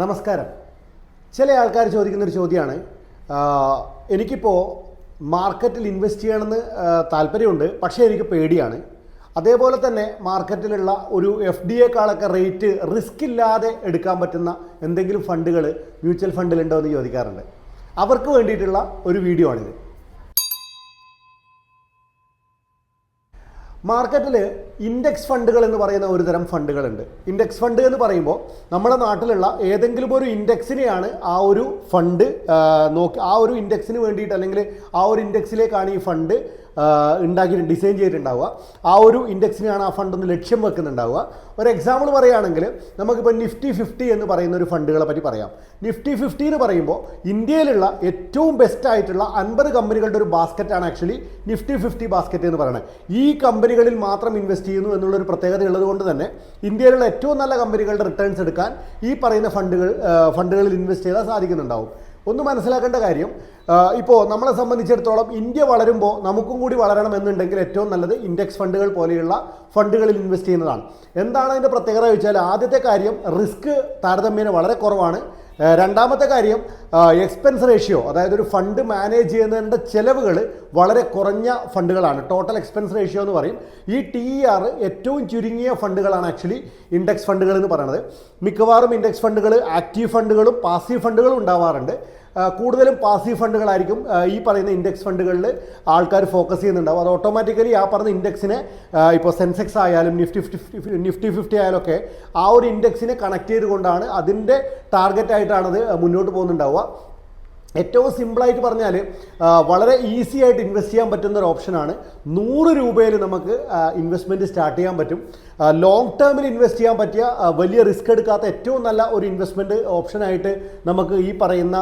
നമസ്കാരം. ചില ആൾക്കാർ ചോദിക്കുന്ന ഒരു ചോദ്യമാണ് എനിക്കിപ്പോൾ മാർക്കറ്റിൽ ഇൻവെസ്റ്റ് ചെയ്യണമെന്ന് താല്പര്യമുണ്ട്. പക്ഷേ എനിക്ക് പേടിയാണ്. അതേപോലെ തന്നെ മാർക്കറ്റിലുള്ള ഒരു എഫ് ഡി എക്കാളൊക്കെ റേറ്റ് റിസ്ക് ഇല്ലാതെ എടുക്കാൻ പറ്റുന്ന എന്തെങ്കിലും ഫണ്ടുകൾ മ്യൂച്വൽ ഫണ്ടിലുണ്ടോ എന്ന് ചോദിക്കാറുണ്ട്. അവർക്ക് വേണ്ടിയിട്ടുള്ള ഒരു വീഡിയോ ആണിത്. മാർക്കറ്റിൽ ഇൻഡെക്സ് ഫണ്ടുകൾ എന്ന് പറയുന്ന ഒരു തരം ഫണ്ടുകളുണ്ട് ഇൻഡെക്സ് ഫണ്ട് എന്ന് പറയുമ്പോൾ നമ്മുടെ നാട്ടിലുള്ള ഏതെങ്കിലും ഒരു ഇൻഡെക്സിനെയാണ് ആ ഒരു ഫണ്ട് നോക്കി ആ ഒരു ഇൻഡെക്സിന് വേണ്ടിയിട്ട് അല്ലെങ്കിൽ ആ ഒരു ഇൻഡെക്സിലേക്കാണ് ഈ ഫണ്ട് ഉണ്ടാക്കി ഡിസൈൻ ചെയ്തിട്ടുണ്ടാവുക. ആ ഒരു ഇൻഡെക്സിനെയാണ് ആ ഫണ്ട് ഒന്ന് ലക്ഷ്യം വെക്കുന്നുണ്ടാവുക. ഒരു എക്സാമ്പിൾ പറയുകയാണെങ്കിൽ നമുക്കിപ്പോൾ നിഫ്റ്റി ഫിഫ്റ്റി എന്ന് പറയുന്ന ഒരു ഫണ്ടുകളെ പറ്റി പറയാം. നിഫ്റ്റി ഫിഫ്റ്റി എന്ന് പറയുമ്പോൾ ഇന്ത്യയിലുള്ള ഏറ്റവും ബെസ്റ്റ് ആയിട്ടുള്ള അൻപത് കമ്പനികളുടെ ഒരു ബാസ്ക്കറ്റാണ് ആക്ച്വലി നിഫ്റ്റി ഫിഫ്റ്റി ബാസ്ക്കറ്റ് എന്ന് പറയുന്നത്. ഈ കമ്പനികളിൽ മാത്രം ഇൻവെസ്റ്റ് ചെയ്യുന്നു എന്നുള്ളൊരു പ്രത്യേകത ഉള്ളത് കൊണ്ട് തന്നെ ഇന്ത്യയിലുള്ള ഏറ്റവും നല്ല കമ്പനികളുടെ റിട്ടേൺസ് എടുക്കാൻ ഈ പറയുന്ന ഫണ്ടുകൾ ഫണ്ടുകളിൽ ഇൻവെസ്റ്റ് ചെയ്താൽ സാധിക്കുന്നുണ്ടാവും. ഒന്ന് മനസ്സിലാക്കേണ്ട കാര്യം ഇപ്പോൾ നമ്മളെ സംബന്ധിച്ചിടത്തോളം ഇന്ത്യ വളരുമ്പോൾ നമുക്കും കൂടി വളരണം എന്നുണ്ടെങ്കിൽ ഏറ്റവും നല്ലത് ഇൻഡെക്സ് ഫണ്ടുകൾ പോലെയുള്ള ഫണ്ടുകളിൽ ഇൻവെസ്റ്റ് ചെയ്യുന്നതാണ്. എന്താണ് അതിന്റെ പ്രത്യേകത ചോദിച്ചാൽ ആദ്യത്തെ കാര്യം റിസ്ക് താരതമ്യേന വളരെ കുറവാണ്. രണ്ടാമത്തെ കാര്യം എക്സ്പെൻസ് റേഷ്യോ അതായത് ഒരു ഫണ്ട് മാനേജ് ചെയ്യുന്നതിന്റെ ചെലവുകൾ വളരെ കുറഞ്ഞ ഫണ്ടുകളാണ് ടോട്ടൽ എക്സ്പെൻസ് റേഷ്യോ എന്ന് പറയും. ഈ ടി ഇ ആർ ഏറ്റവും ചുരുങ്ങിയ ഫണ്ടുകളാണ് ആക്ച്വലി ഇൻഡെക്സ് ഫണ്ടുകൾ എന്ന് പറയുന്നത്. മിക്കവാറും ഇൻഡെക്സ് ഫണ്ടുകൾ ആക്റ്റീവ് ഫണ്ടുകളും പാസീവ് ഫണ്ടുകളും ഉണ്ടാവാറുണ്ട്. കൂടുതലും പാസീവ് ഫണ്ടുകളായിരിക്കും ഈ പറയുന്ന ഇൻഡെക്സ് ഫണ്ടുകളിൽ ആൾക്കാർ ഫോക്കസ് ചെയ്യുന്നുണ്ടാവും. അത് ഓട്ടോമാറ്റിക്കലി ആ പറഞ്ഞ ഇൻഡെക്സിനെ ഇപ്പോൾ സെൻസെക്സ് ആയാലും നിഫ്റ്റി ഫിഫ്റ്റി നിഫ്റ്റി ഫിഫ്റ്റി ആയാലും ഒക്കെ ആ ഒരു ഇൻഡെക്സിനെ കണക്ട് ചെയ്തുകൊണ്ടാണ് അതിന്റെ ടാർഗറ്റ് ആയിട്ടാണത് മുന്നോട്ട് പോകുന്നുണ്ടാവുക. ഏറ്റവും സിമ്പിളായിട്ട് പറഞ്ഞാൽ വളരെ ഈസി ആയിട്ട് ഇൻവെസ്റ്റ് ചെയ്യാൻ പറ്റുന്ന ഒരു ഓപ്ഷനാണ്. നൂറ് രൂപയിൽ നമുക്ക് ഇൻവെസ്റ്റ്മെന്റ് സ്റ്റാർട്ട് ചെയ്യാൻ പറ്റും. ലോങ് ടേമിൽ ഇൻവെസ്റ്റ് ചെയ്യാൻ പറ്റിയ വലിയ റിസ്ക് എടുക്കാത്ത ഏറ്റവും നല്ല ഒരു ഇൻവെസ്റ്റ്മെന്റ് ഓപ്ഷനായിട്ട് നമുക്ക് ഈ പറയുന്ന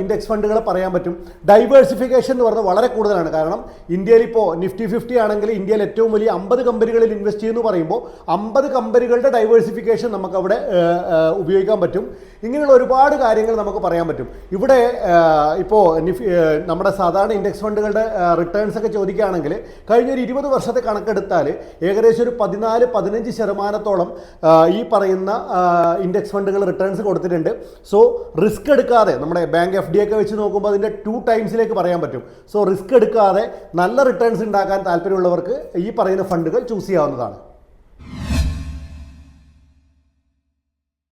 ഇൻഡെക്സ് ഫണ്ടുകളെ പറയാൻ പറ്റും. ഡൈവേഴ്സിഫിക്കേഷൻ എന്ന് പറഞ്ഞാൽ വളരെ കൂടുതലാണ്. കാരണം ഇന്ത്യയിൽ ഇപ്പോൾ നിഫ്റ്റി ഫിഫ്റ്റി ആണെങ്കിൽ ഇന്ത്യയിൽ ഏറ്റവും വലിയ അമ്പത് കമ്പനികളിൽ ഇൻവെസ്റ്റ് ചെയ്യുന്നു പറയുമ്പോൾ അമ്പത് കമ്പനികളുടെ ഡൈവേഴ്സിഫിക്കേഷൻ നമുക്ക് അവിടെ ഉപയോഗിക്കാൻ പറ്റും. ഇങ്ങനെയുള്ള ഒരുപാട് കാര്യങ്ങൾ നമുക്ക് പറയാൻ പറ്റും. ഇവിടെ ഇപ്പോൾ നമ്മുടെ സാധാരണ ഇൻഡെക്സ് ഫണ്ടുകളുടെ റിട്ടേൺസ് ഒക്കെ ചോദിക്കുകയാണെങ്കിൽ കഴിഞ്ഞ ഒരു ഇരുപത് വർഷത്തെ കണക്കെടുത്താൽ ഏകദേശം ഒരു പതിനാല് പതിനഞ്ച് ശതമാനത്തോളം ഈ പറയുന്ന ഇൻഡെക്സ് ഫണ്ടുകൾ റിട്ടേൺസ് കൊടുത്തിട്ടുണ്ട്. സോ റിസ്ക് എടുക്കാതെ നമ്മുടെ ബാങ്ക് എഫ് ഡി ഒക്കെ വെച്ച് നോക്കുമ്പോൾ അതിന്റെ ടു ടൈംസിലേക്ക് പറയാൻ പറ്റും. സോ റിസ്ക് എടുക്കാതെ നല്ല റിട്ടേൺസ് ഉണ്ടാക്കാൻ താല്പര്യമുള്ളവർക്ക് ഈ പറയുന്ന ഫണ്ടുകൾ ചൂസ് ചെയ്യാവുന്നതാണ്.